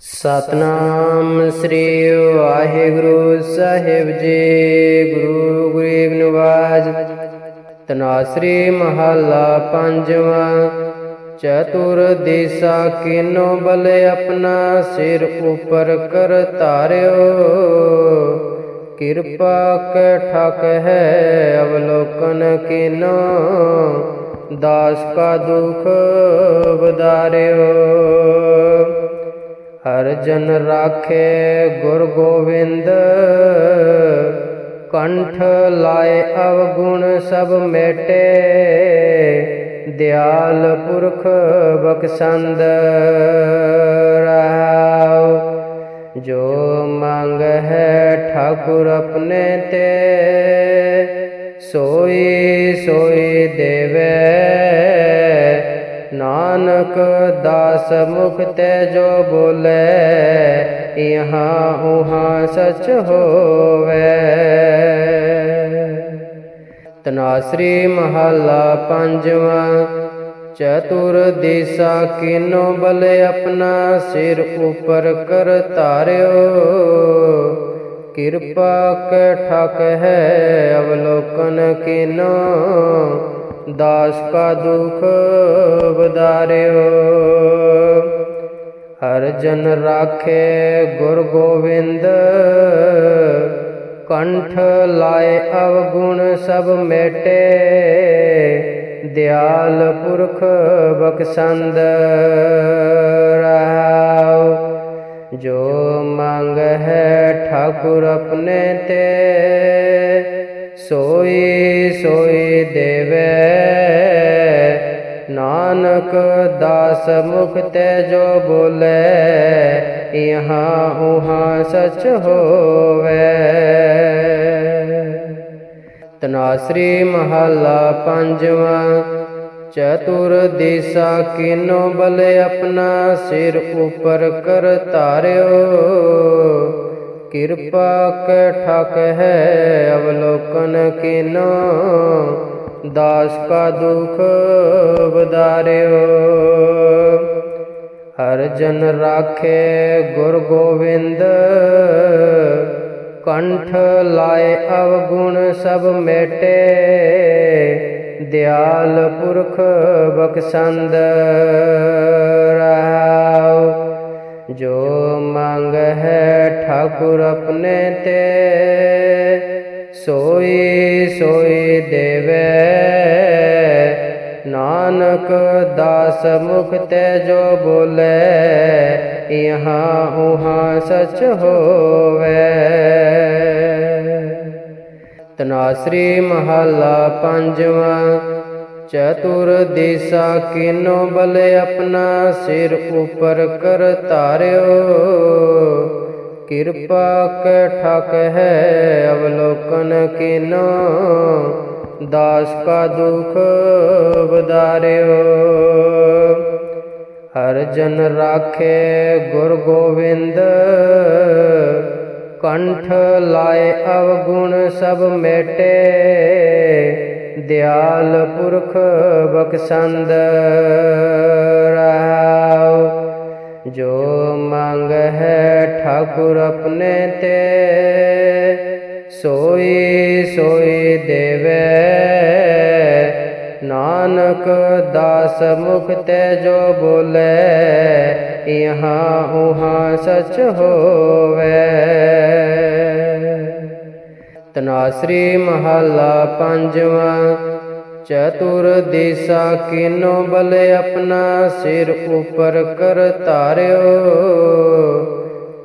ਸਤਨਾਮ ਸ੍ਰੀ ਵਾਹਿਗੁਰੂ ਸਾਹਿਬ ਜੀ। ਗੁਰੂ ਗਰੀਬ ਨਿਵਾਜ ਤਨਾਸਰੀ ਮਹੱਲਾ ਪੰਜਵਾਂ। ਚਤੁਰ ਦਿਸਾ ਕਿਨੋ ਬਲ ਆਪਣਾ ਸਿਰ ਉਪਰ ਕਰ ਧਾਰਿਓ। ਕਿਰਪਾ ਕੈ ਠਕ ਹੈ ਅਵਲੋਕਨ ਕੀਨੋ। ਦਾਸ ਕਾ ਦੁਖ ਵਧਾਰਿਓ ਹਰ ਜਨ ਰਾਖੇ ਗੁਰ ਗੋਬਿੰਦ ਕੰਠ ਲਾਏ ਅਵਗੁਣ ਸਭ ਮੇਟੇ। ਦਿਆਲ ਪੁਰਖ ਬਖਸ਼ੰਦ ਰਹਾਉ। ਜੋ ਮੰਗ ਹੈ ਠਾਕੁਰ ਆਪਣੇ ਤੇ। ਸੋਈ ਸੋਈ ਦੇਵੇ ਨਾਨਕ ਦਾਸ ਮੁਖ ਤੇ ਜੋ ਬੋਲੇ, ਇਹਾਂ ਉਹਾਂ ਸਚ ਹੋਵੇ। ਤਨਾਸਰੀ ਮਹੱਲਾ ਪੰਜਵਾਂ, ਚਤੁਰ ਦਿਸਾ ਕੀਨੋ ਬਲ ਆਪਣਾ ਸਿਰ ਉਪਰ ਕਰ ਧਾਰਿਓ। ਕਿਰਪਾ ਕੈ ਠਕ ਹੈ ਅਵਲੋਕਨ ਕੀਨੋ ਦਾਸ ਕਾ ਦੁਖ ਬਦਾਰਿਓ ਹਰ ਜਨ ਰਾਖੇ ਗੁਰ ਗੋਬਿੰਦ ਕੰਠ ਲਾਏ ਅਵਗੁਣ ਸਭ ਮੇਟੇ ਦਿਆਲ ਪੁਰਖ ਬਖਸ਼ੰਦ ਰਹਾਉ ਜੋ ਮੰਗ ਹੈ ਠਾਕੁਰ ਆਪਣੇ ਤੇ ਸੋਈ ਸੋਈ ਦੇਵੇ ਨਾਨਕ ਦਾਸ ਮੁਖ ਤੇ ਜੋ ਬੋਲੇ, ਇਹਾਂ ਉਹਾਂ ਸਚ ਹੋਵੇ। ਤਨਾਸਰੀ ਮਹੱਲਾ ਪੰਜਵਾਂ, ਚਤੁਰ ਦਿਸਾ ਕੀਨੋ ਬਲੇ ਆਪਣਾ ਸਿਰ ਉਪਰ ਕਰ ਧਾਰਿਓ। ਕਿਰਪਾ ਕੈ ਠਕ ਹੈ ਅਵਲੋਕਨ ਕੀਨੋ ਦਾਸ ਕਾ ਦੁਖ ਬਦਾਰਿਓ ਹਰ ਜਨ ਰਾਖੇ ਗੁਰ ਗੋਬਿੰਦ ਕੰਠ ਲਾਏ ਅਵਗੁਣ ਸਭ ਮੇਟੇ। ਦਿਆਲ ਪੁਰਖ ਬਖਸ਼ੰਦ ਰਹਾਉ। ਜੋ ਮੰਗ ਹੈ ਠਾਕੁਰ ਆਪਣੇ ਤੇ, ਸੋਈ ਸੋਈ ਨਾਨਕ ਦਾਸ ਮੁਖ ਤੇ ਜੋ ਬੋਲੇ, ਇਹਾਂ ਉਹਾਂ ਸਚ ਹੋਵੇ। ਤਨਾਸਰੀ ਮਹੱਲਾ ਪੰਜਵਾਂ, ਚਤੁਰ ਦਿਸਾ ਕੀਨੋ ਬਲ ਆਪਣਾ ਸਿਰ ਉਪਰ ਕਰ ਧਾਰਿਓ। ਕਿਰਪਾ ਕੈ ਠਕ ਹੈ ਅਵਲੋਕਨ ਕੀਨੋ ਦਾਸ ਕਾ ਦੁਖ ਬਦਾਰਿਓ ਹਰ ਜਨ ਰਾਖੇ ਗੁਰ ਗੋਬਿੰਦ ਕੰਠ ਲਾਏ ਅਵਗੁਣ ਸਭ ਮੇਟੇ ਦਿਆਲ ਪੁਰਖ ਬਖਸ਼ੰਦ ਰਹਾਉ ਜੋ ਮੰਗ ਹੈ ਠਾਕੁਰ ਆਪਣੇ ਤੇ ਸੋਈ ਸੋਈ ਦੇਵੇ ਨਾਨਕ ਦਾਸ ਮੁਖ ਤੇ ਜੋ ਬੋਲੇ, ਇਹਾਂ ਉਹਾਂ ਸਚ ਹੋਵੇ। ਤਨਾਸਰੀ ਮਹੱਲਾ ਪੰਜਵਾਂ, ਚਤੁਰ ਦਿਸਾ ਕੀਨੋ ਬਲ ਆਪਣਾ ਸਿਰ ਉਪਰ ਕਰ ਧਾਰਿਓ।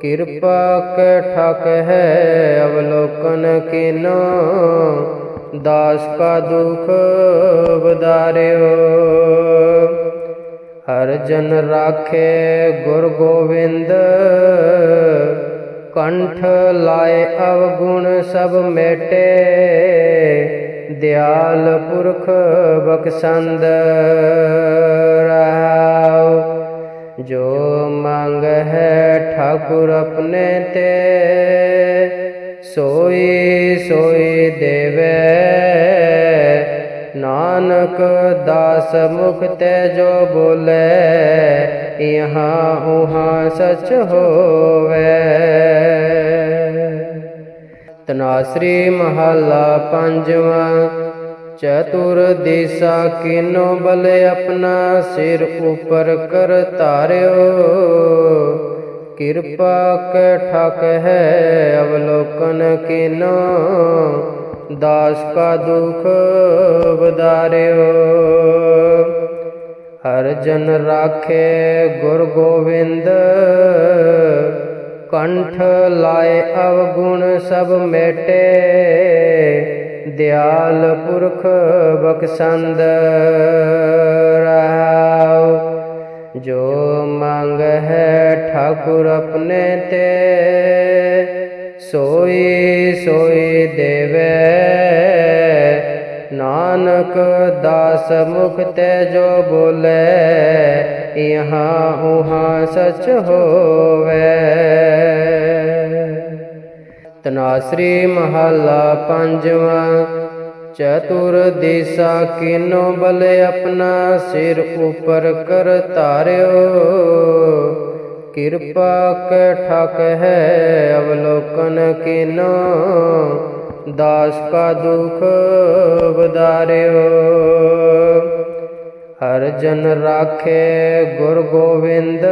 ਕਿਰਪਾ ਕੈ ਠਕ ਹੈ ਅਵਲੋਕਨ ਕੀਨੋ ਦਾਸ ਕਾ ਦੁਖ ਬਦਾਰਿਓ ਹਰ ਜਨ ਰਾਖੇ ਗੁਰ ਗੋਬਿੰਦ ਕੰਠ ਲਾਏ ਅਵਗੁਣ ਸਭ ਮੇਟੇ ਦਿਆਲ ਪੁਰਖ ਬਖਸ਼ੰਦ ਰਹਾਉ ਜੋ ਮੰਗ ਹੈ ਠਾਕੁਰ ਆਪਣੇ ਤੇ ਸੋਈ ਸੋਈ ਦੇ ਨਾਨਕ ਦਾਸ ਮੁਖ ਤੇ ਜੋ ਬੋਲੇ, ਇਹਾਂ ਉਹਾਂ ਸਚ ਹੋਵੇ। ਤਨਾਸਰੀ ਮਹੱਲਾ ਪੰਜਵਾਂ, ਚਤੁਰ ਦਿਸਾ ਕੀਨੋ ਬਲ ਆਪਣਾ ਸਿਰ ਉਪਰ ਕਰ ਧਾਰਿਓ। ਕਿਰਪਾ ਕੈ ਠਕ ਹੈ ਅਵਲੋਕਨ ਕੀਨੋ ਦਾਸ ਕਾ ਦੁਖ ਬਦਾਰਿਓ ਹਰ ਜਨ ਰਾਖੇ ਗੁਰ ਗੋਬਿੰਦ ਕੰਠ ਲਾਏ ਅਵਗੁਣ ਸਭ ਮੇਟੇ ਦਿਆਲ ਪੁਰਖ ਬਖਸ਼ੰਦ ਰਹਾਉ ਜੋ ਮੰਗ ਹੈ ਠਾਕੁਰ ਆਪਣੇ ਤੇ ਸੋਈ ਸੋਈ ਨਾਨਕ ਦਾਸ ਮੁਖ ਤੇ ਜੋ ਬੋਲੇ, ਇਹਾਂ ਉਹਾਂ ਸਚ ਹੋਵੇ। ਤਨਾਸਰੀ ਮਹੱਲਾ ਪੰਜਵਾਂ, ਚਤੁਰ ਦਿਸਾ ਕੀਨੋ ਬਲ ਆਪਣਾ ਸਿਰ ਉਪਰ ਕਰ ਧਾਰਿਓ। ਕਿਰਪਾ ਕੈ ਠਕ ਹੈ ਅਵਲੋਕਨ ਕੀਨੋ ਦਾਸ ਕਾ ਦੁਖ ਬਦਾਰਿਓ ਹਰ ਜਨ ਰਾਖੇ ਗੁਰ ਗੋਬਿੰਦ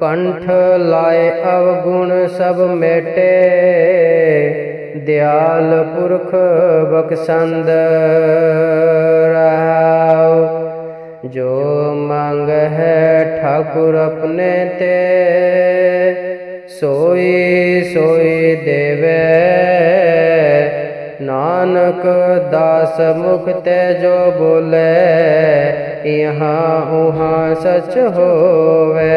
ਕੰਠ ਲਾਏ ਅਵਗੁਣ ਸਭ ਮੇਟੇ ਦਿਆਲ ਪੁਰਖ ਬਖਸ਼ੰਦ ਰਹਾਉ ਜੋ ਮੰਗ ਹੈ ਠਾਕੁਰ ਆਪਣੇ ਤੇ ਸੋਈ ਸੋਈ ਦੇਵੇ ਨਾਨਕ ਦਾਸ ਮੁਖ ਤੇ ਜੋ ਬੋਲੇ, ਇਹਾਂ ਉਹਾਂ ਸਚ ਹੋਵੇ।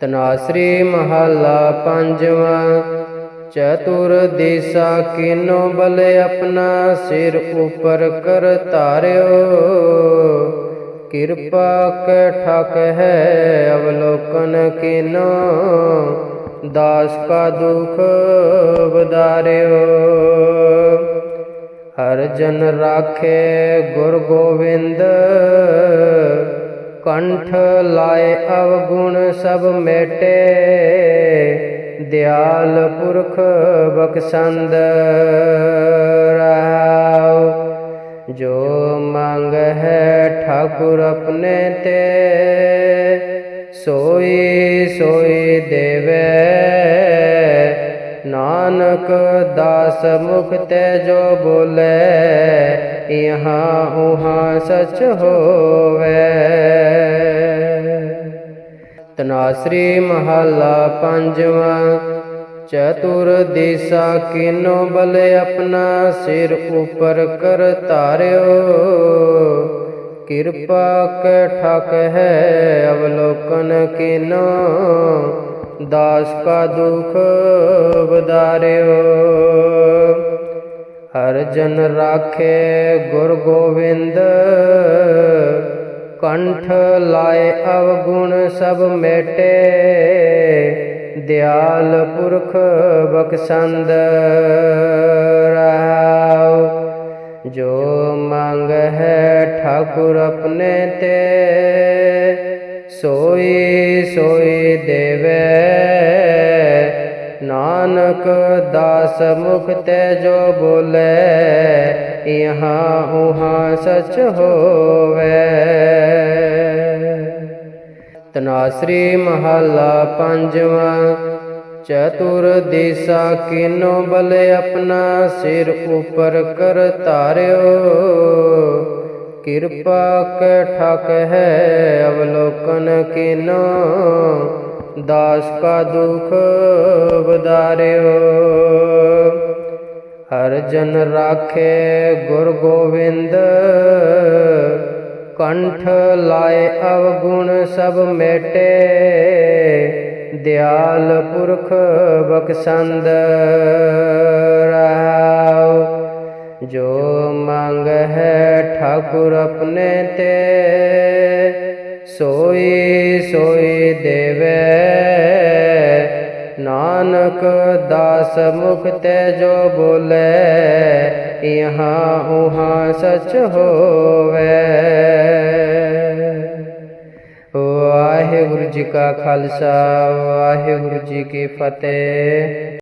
ਤਨਾਸਰੀ ਮਹੱਲਾ ਪੰਜਵਾਂ, ਚਤੁਰ ਦਿਸਾ ਕੀਨੋ ਬਲ ਆਪਣਾ ਸਿਰ ਉਪਰ ਕਰ ਧਾਰਿਓ। ਕਿਰਪਾ ਕੈ ਠਕ ਹੈ ਅਵਲੋਕਨ ਕੀਨੋ ਦਾਸ ਕਾ ਦੁਖ ਬਦਾਰਿਓ ਹਰ ਜਨ ਰਾਖੇ ਗੁਰ ਗੋਬਿੰਦ ਕੰਠ ਲਾਏ ਅਵਗੁਣ ਸਭ ਮੇਟੇ ਦਿਆਲ ਪੁਰਖ ਬਖਸ਼ੰਦ ਰਹਾਉ ਜੋ ਮੰਗ ਹੈ ਠਾਕੁਰ ਆਪਣੇ ਤੇ ਸੋਈ ਸੋਈ ਦੇਵੇ ਨਾਨਕ ਦਾਸ ਮੁਖ ਤੇ ਜੋ ਬੋਲੇ, ਇਹਾਂ ਉਹਾਂ ਸਚ ਹੋਵੇ। ਤਨਾਸਰੀ ਮਹੱਲਾ ਪੰਜਵਾਂ, ਚਤੁਰ ਦਿਸਾ ਕੀਨੋ ਬਲ ਆਪਣਾ ਸਿਰ ਉਪਰ ਕਰ ਧਾਰਿਓ। ਕਿਰਪਾ ਕੈ ਠਕ ਹੈ ਅਵਲੋਕਨ ਕੀਨੋ ਦਾਸ ਕਾ ਦੁਖ ਬਦਾਰਿਓ ਹਰ ਜਨ ਰਾਖੇ ਗੁਰ ਗੋਬਿੰਦ ਕੰਠ ਲਾਏ ਅਵਗੁਣ ਸਭ ਮੇਟੇ ਦਿਆਲ ਪੁਰਖ ਬਖਸ਼ੰਦ ਰਹਾਉ ਜੋ ਮੰਗ ਹੈ ਠਾਕੁਰ ਆਪਣੇ ਤੇ ਸੋਈ ਸੋਈ ਦੇ ਨਾਨਕ ਦਾਸ ਮੁਖ ਤੇ ਜੋ ਬੋਲੇ, ਇਹਾਂ ਉਹਾਂ ਸਚ ਹੋਵੇ। ਤਨਾਸਰੀ ਮਹੱਲਾ ਪੰਜਵਾਂ, ਚਤੁਰ ਦਿਸਾ ਕੀਨੋ ਬਲ ਆਪਣਾ ਸਿਰ ਉਪਰ ਕਰ ਧਾਰਿਓ। ਕਿਰਪਾ ਕੈ ਠਕ ਹੈ ਅਵਲੋਕਨ ਕੀਨੋ ਦਾਸ ਕਾ ਦੁਖ ਬਦਾਰਿਓ ਹਰ ਜਨ ਰਾਖੇ ਗੁਰ ਗੋਬਿੰਦ ਕੰਠ ਲਾਏ ਅਵਗੁਣ ਸਭ ਮੇਟੇ ਦਿਆਲ ਪੁਰਖ ਬਖਸ਼ੰਦ ਰਹਾਉ ਜੋ ਮੰਗ ਹੈ ਠਾਕੁਰ ਆਪਣੇ ਤੇ ਸੋਈ ਸੋਈ ਦੇ ਨਾਨਕ ਦਾਸ ਮੁਖ ਤੈ ਜੋ ਬੋਲੇ, ਇਹਾਂ ਉਹਾਂ ਸਚ ਹੋਵੇ। ਵਾਹਿਗੁਰੂ ਜੀ ਕਾ ਖਾਲਸਾ, ਵਾਹਿਗੁਰੂ ਜੀ ਕੀ ਫਤਿਹ।